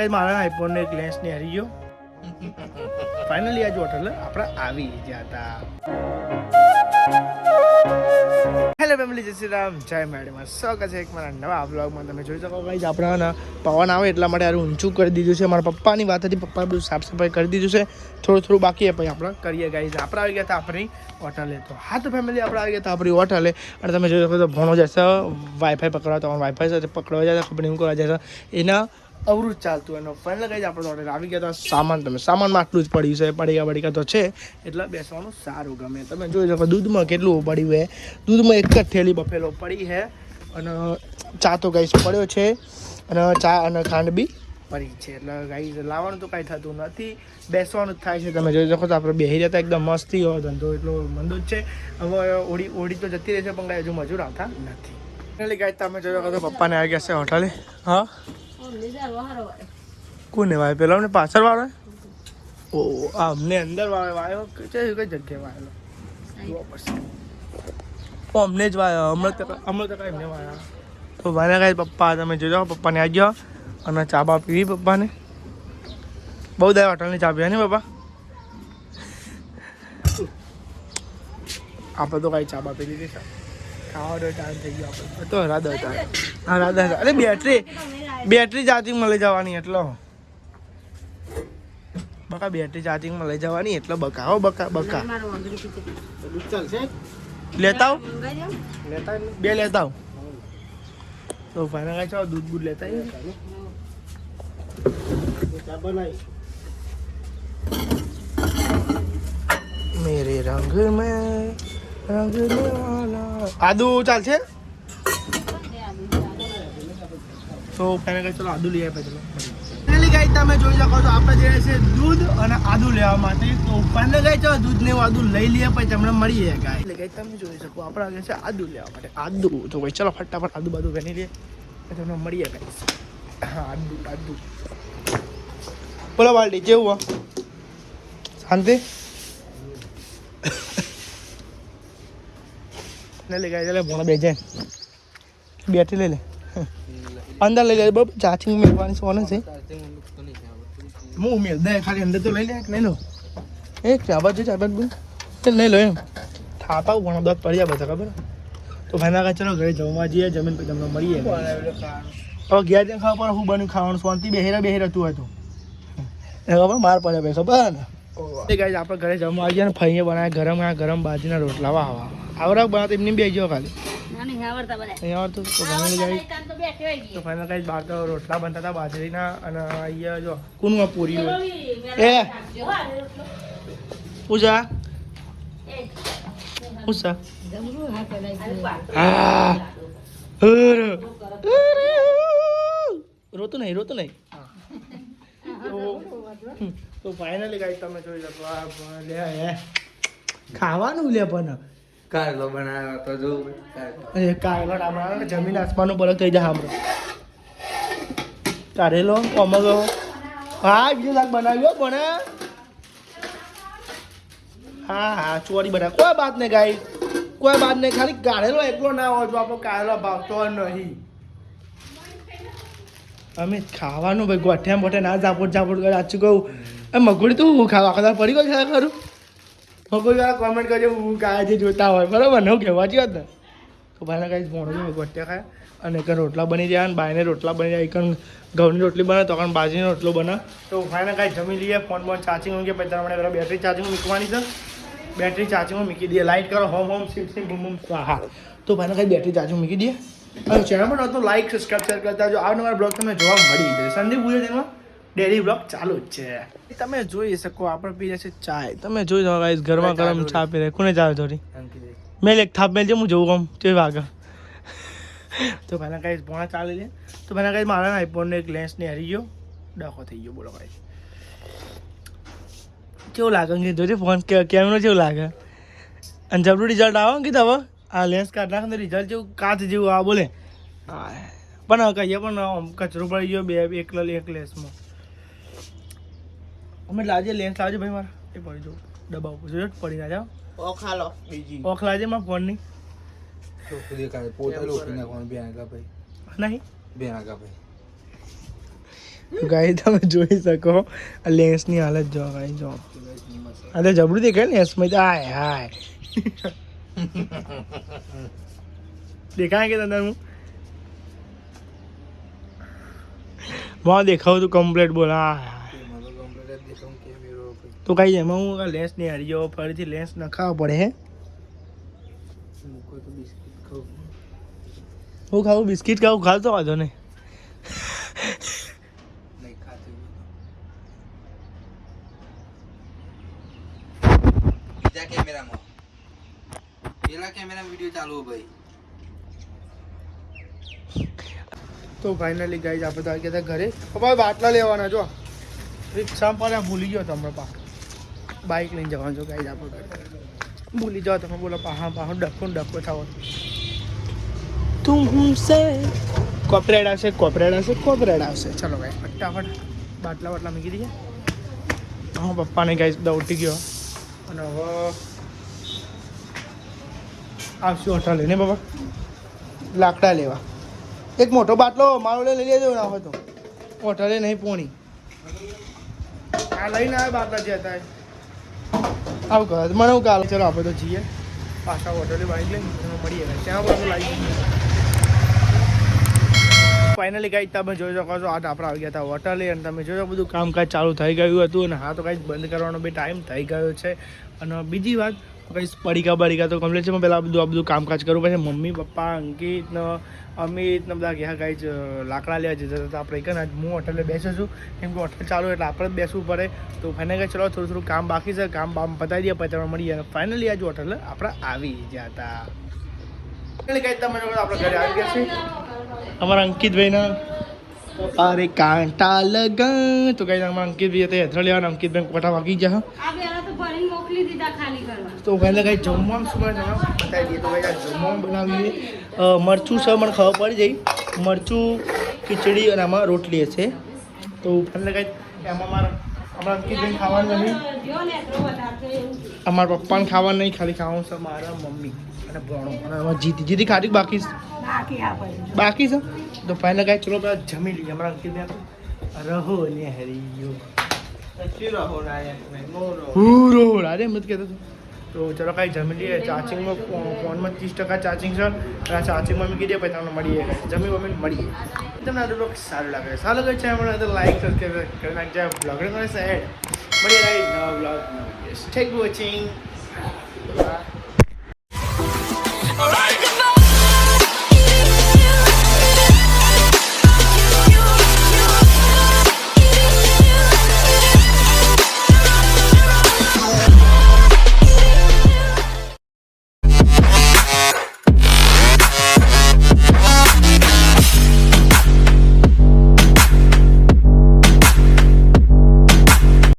કઈ મારા આઈફોન એક લેન્સ ને હરી ગયો. ફાઇનલી આજ હોટલ આપણે આવી ગયા હતા. હેલો ફેમિલી જય શ્રી રામ. જય મેડમ. સ્વાગત છે એક મારા નવા બ્લોગમાં તમે જોઈ શકો ગાઈઝ આપણે પવન આવે એટલા માટે આરું ઊંચું કરી દીધું છે. મારા પપ્પાની વાત હતી, પપ્પાએ બધું સાફ સફાઈ કરી દીધું છે. થોડું થોડું બાકી પછી આપણે કરીએ ગાઈઝ આપણે આવી ગયા હતા આપણી હોટલે તો. હા તો ફેમિલી આપણે આવી ગયા હતા આપણી હોટલે અને તમે જોઈ શકો તો ભણો જશે વાઈફાઈ પકડવા તો વાઈફાઈ સાથે પકડવા જશે, ખબર નહીં કરવા જશે. એના અવરું ચાલતું એનો ફાઇનલ કઈ આપણે ઓર્ડર આવી ગયા તો સામાન તમે. સામાનમાં આટલું જ પડ્યું છે. પડીકા બડીકા તો છે. એટલે બેસવાનું સારું ગમે. તમે જોઈ શકો દૂધમાં કેટલું પડ્યું છે. દૂધમાં એક જ થેલી બફેલો પડી છે. અને ચા તો ગાઈસ પડ્યો છે. અને ચા અને ખાંડ બી પડી છે. એટલે ગાઈસ લાવવાનું તો કાંઈ થતું નથી. બેસવાનું જ થાય છે. તમે જોઈ શકો તો આપણે બેસી જતા એકદમ મસ્તી હોય ધંધો એટલો મંદો જ છે. હવે ઓડી ઓડી તો જતી રહેશે પણ કાંઈ હજુ મજૂર આવતા નથી. એટલે ગાઈસ, તમે જોઈ શકો તો પપ્પાને આવી ગયા છે હોટલે. હા? કોને વાય? પેલા અમને પાછળ વાળો ઓ, અમને અંદર વાળો વાયો કે કઈ જગ્યાએ વાયેલો? અમને જ વાયો. અમને તો હમણાં તો કઈ વાયા. તો વાના કાંઈ પપ્પા? તમે જોજો, પપ્પાને આવી ગયો અને ચા બા પીવી પપ્પાને? બહુ દાય હોટલની ચા પીવા ને પપ્પા? આપણે તો કાંઈ ચા બા પી લીધી ખાવાનો ટાઈમ થઈ ગયો આપણે. તો રાધા હતા. હા રાધા હતા. અરે બેટરી બેટરી ચાર્જિંગમાં લઈ જવાની એટલો બકા બેટરી ચાર્જિંગમાં લઈ જવાની એટલે બકા. હો બકા બકા. લેતા આવ? બે લેતા આવ. તો ફાઇનલ કાંઈ છો? દૂધ બૂધ લેતા. મેરે રંગ મેં રંગ આદુ ચાલશે? તો ફાઇનલ ચલો આદુ લઈ આવ્યા ચલો. તમે જોઈ શકો છો, આપણે જઈએ છે દૂધ અને આદુ લેવા માટે. તો ઉપરને ગઈ છો દૂધ ને આદુ લઈ લઈએ, પછી તમને મળીએ ગાય એટલે ગઈ તમે જોઈ શકો, આપણે આગળ છે આદુ લેવા માટે. આદુ, તો ભાઈ ચલો ફટાફટ આદુ બાદુ બની લઈએ તમને મળીએ ગાઈસ. હા, આદુ આદુ. બોલો બાલડી કેવું હો? શાંતિ? ને લે ગાય લે, ભોણા બે જાય. બેટરી લઈ લે. અંદર લઈ લે બરાબર? ચાર્જિંગ મેળવાની સોને છે? હું મેળ દે ખાલી અંદર તો લઈ લે લઈ લો. એક ચાબા છે ચાબા બુન લઈ લો એમ. થાપા ભણો દોત પડી બધા ખબર? તો કાંઈ ચલો ઘરે જમવા જઈએ જમીન પર તમને મળીએ. હવે ઘેર જઈને ખબર હું બન્યું ખાવાનું શાંતિ બેહેરા બેહેરા તું હતું. એ ખબર માર પડે ભાઈ ખબર ને? એ ગાઈઝ આપણે ઘરે જમવા આવી ગયા ને ફઈએ બનાવ્યા ગરમ આ ગરમ બાજરીના રોટલા વાહ. આવરા બનાવતા એમની બે જો ખાલી. રોટલા બનતા હતા બાજરીના અને અહીંયા જો કોનું પૂરી હોય. એ. પૂજા પૂજા. રોતું નહીં રોતું નહીં. તો- ફાઇનલી ગાઈ તમે જોઈ શકો લે હે. ખાવાનું લે પણ. કારેલો બનાવ્યો તો જો કારેલો. કારેલો ટામેટા જમીન આસમાનનો ફરક થઈ જાય સાંભળો કારેલો ટોમેટો હા, બીજું શાક બનાવ્યો પણ હા હા, ચોરી બનાવ. કોઈ બાત નહીં ગાઈ. કોઈ બાત નહીં, ખાલી કારેલો એકલો ના હોય જો આપણો કારેલો ભાવતો નહીં. અમે ખાવાનું ભાઈ ગોઠ્યા મોઠે ના જાપોટ જાપોટ કરે આચું કહું? એ મગુડી તું ખાવા? ખાતા પડી ગયો ખરું? મગુડી વાળા કોમેન્ટ કરજો, હું જે જોતા હોય. બરાબર ને? હું કહેવા જ ને તો ભાઈને કાંઈ ભણો છે ગોઠ્યા ખાય અને એક રોટલા બની જાય અને બાઈને રોટલા બની જાય એક ઘઉંની રોટલી બને, તો કારણ બાજરીનો રોટલો બને. તો ભાઈને કાંઈ જમી લઈએ ફોન બોન ચાર્જિંગ મૂકીએ પછી તમારે બેટરી ચાર્જિંગ મૂકવાની છે? બેટરી ચાર્જિંગમાં મૂકી દઈએ. લાઇટ કરો હોમ હોમ સીમ સીમ બૂમ બૂમ હા તો ભાઈને કાંઈ બેટરી ચાર્જિંગ મૂકી દઈએ. અને ચેનલ પર તો લાઇક સબસ્ક્રાઈબ શેર કરતા જો આ નવા બ્લોગ તમને જોવા મળી જશે. સંદીપ, ભૂલે તેમાં ડેલી બ્લોગ ચાલુ જ છે. તમે જોઈ શકો આપણે પીએ છે ચાય. તમે જોઈ શકો ગાઈસ ગરમા ગરમ ચા પી રહે કોને ચાવે થોડી મેં એક થાપ મેં હું જોઉં આમ તે વાગે તો મને ગાઈસ ભોણા ચાલી લે. તો મને ગાઈસ મારા આઈફોનને એક લેન્સ ને હરી ગયો. ડખો થઈ ગયો બોલો ભાઈ કેવું લાગે? કે જોજે ફોન કેમેરો જેવું લાગે. અને જબરું રિઝલ્ટ આવે કીધું હવે? આ લેન્સ કાઢ નાખે રિઝલ્ટ જેવું કાચ જેવું આ બોલે. હા. પણ કહીએ પણ કચરો પડી ગયો બે એક એક લેન્સમાં અમે લાવજે લેન્સ લાવજો ભાઈ મારા. એ પડી જો દબાવ. જો પડી ના જાઓ ઓખાલો બીજી. ઓખ લાવજે મારા ફોનની ચોખ્ખું દેખાય. પોતે લોખી નાખવાનું બે નાખા ભાઈ. નહીં? બે આગા ભાઈ. ગાઈ તમે જોઈ શકો. આ લેન્સની હાલત જો ગાઈ જો. આ તો જબરું દેખાય ને લેન્સમાં તો હાય હાય. દેખાય કે તને હું? માં દેખાવ તું કમ્પ્લેટ બોલ હા એમાં તો કમ્પ્લીટ જ દેખાવું કેમેરો તો કઈ એમાં હું લેન્સ નહીં હારી જાવ ફરીથી લેન્સ નખાવવો પડે હે. હું ખાવું બિસ્કિટ ખાવું ખાવ તો વાંધો નહીં. નહીં બીજા કેમેરામાં. પેલા કેમેરામાં વીડિયો ચાલુ હો ભાઈ. તો ફાઇનલી ગાઈઝ આપણે તો આવી ગયા ઘરે. પપ્પા બાટલા લેવાના જો. રિક્ષા પણ ભૂલી ગયો તમે પા બાઇક લઈને જવાનું છો ગાઈઝ આપણે ઘરે. ભૂલી જાઓ તમે બોલો પાહા પાહા ડખો ને થાવો તું તુમસે કોપરેડ આવશે કોપરેડ આવશે કોપરેડ આવશે. ચલો ભાઈ ફટાફટ બાટલા બાટલા મૂકી દઈએ. હા પપ્પાને ગાઈઝ દોડી ગયો. અને હવે આવશું હોટલ લઈને બાબા. લાકડા લેવા. એક મોટો બાટલો મારો લઈ લેજો ના હોય તો. હોટલે નહીં પોણી. આ લઈને આવે બાટલા જે હતા. એ. આવું કહે મને હું કાલે ચલો આપણે તો જઈએ. પાછા હોટલે બાઈક લઈને મળીએ ત્યાં પણ લાગી ફાઇનલી કાંઈ તમે જોઈ શકો છો, આજ આપણે આવી ગયા હતા હોટલે અને તમે જોજો બધું કામકાજ ચાલુ થઈ ગયું હતું અને હા તો કાંઈ બંધ કરવાનો બી ટાઈમ થઈ ગયો છે. અને બીજી વાત કંઈ પડીકા બડીકા તો કમ્પ્લીટ છે. પણ પહેલાં બધું આ બધું કામકાજ કરવું પછી મમ્મી, પપ્પા, અંકિત અમિત ને બધા ગયા કાંઈ જ લાકડા લેવા જતા હતા. આપણે એક ને હું હોટલે બેસું છું. કેમ કે હોટલ ચાલુ એટલે આપણે જ બેસવું પડે. તો ફાઇનલ ચલો, થોડું થોડું કામ બાકી છે. કામ બામ પતાવી દઈએ. પછી તમે મળીએ. અને ફાઇનલી આજ હોટલે આપણે આવી ગયા હતા. ફાઇનલી કાંઈ તમે આપણે ઘરે આવી ગયા છે અમારા અંકિતભાઈના અરે કાંટા લગન તો કઈ અમારા અંકિતભાઈ હતા હેઠળ લેવાના. અંકિતભાઈ કોઠા વાગી ગયા. ભરીને મોકલી દીધા ખાલી કરવા. તો પહેલાં કાંઈ જમવાનું શું બતાવી દઈએ તો ભાઈ જમવાનું બનાવીએ. મરચું છે મને ખબર પડી જાય મરચું ખીચડી અને આમાં રોટલી હશે. તો પહેલાં કાંઈ એમાં મારા અમારા અંકિતભાઈ ખાવાનું નહીં જો ને એટલો વધારે તો એવું. અમારા પપ્પાને ખાવાનું નહીં ખાલી ખાવાનું છે મારા મમ્મી અને ભણો. અને આમાં જીતી જીતી ખાધી બાકી બાકી છે? તો પહેલાં કાંઈ ચલો પેલા જમી લઈએ. અમારા અંકિત રહો ને હરિયો. પૂરો અરે મત કહેતો તું તો કાંઈ જમી લઈએ ચાર્જિંગમાં ફોનમાં ત્રીસ ટકા ચાર્જિંગ છે આ ચાર્જિંગમાં મૂકી દઈએ પછી તમને મળીએ જમી વમી મળીએ તમને આ સારું લાગે સારું લાગે છે એમાં તો લાઈક સબસ્ક્રાઈબ કરી નાખજો મળીએ નવા થેન્ક વોચિંગ